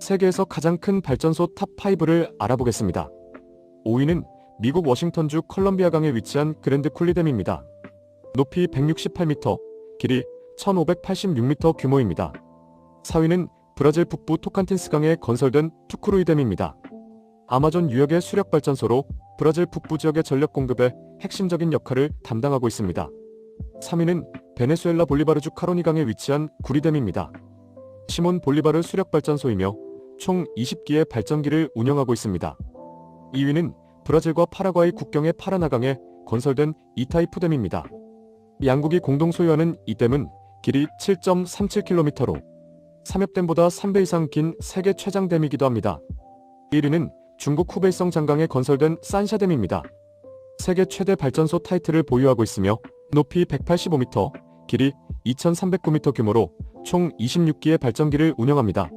세계에서 가장 큰 발전소 탑5를 알아보겠습니다. 5위는 미국 워싱턴주 컬럼비아강에 위치한 그랜드 쿨리댐입니다. 높이 168m, 길이 1586m 규모입니다. 4위는 브라질 북부 토칸틴스강에 건설된 투쿠루이댐입니다. 아마존 유역의 수력 발전소로 브라질 북부 지역의 전력 공급에 핵심적인 역할을 담당하고 있습니다. 3위는 베네수엘라 볼리바르주 카로니강에 위치한 구리댐입니다. 시몬 볼리바르 수력 발전소이며 총 20기의 발전기를 운영하고 있습니다. 2위는 브라질과 파라과이 국경의 파라나강에 건설된 이타이푸댐입니다. 양국이 공동 소유하는 이 댐은 길이 7.37km로 삼엽댐보다 3배 이상 긴 세계 최장댐이기도 합니다. 1위는 중국 후베이성 장강에 건설된 산샤댐입니다. 세계 최대 발전소 타이틀을 보유하고 있으며 높이 185m, 길이 2309m 규모로 총 26기의 발전기를 운영합니다.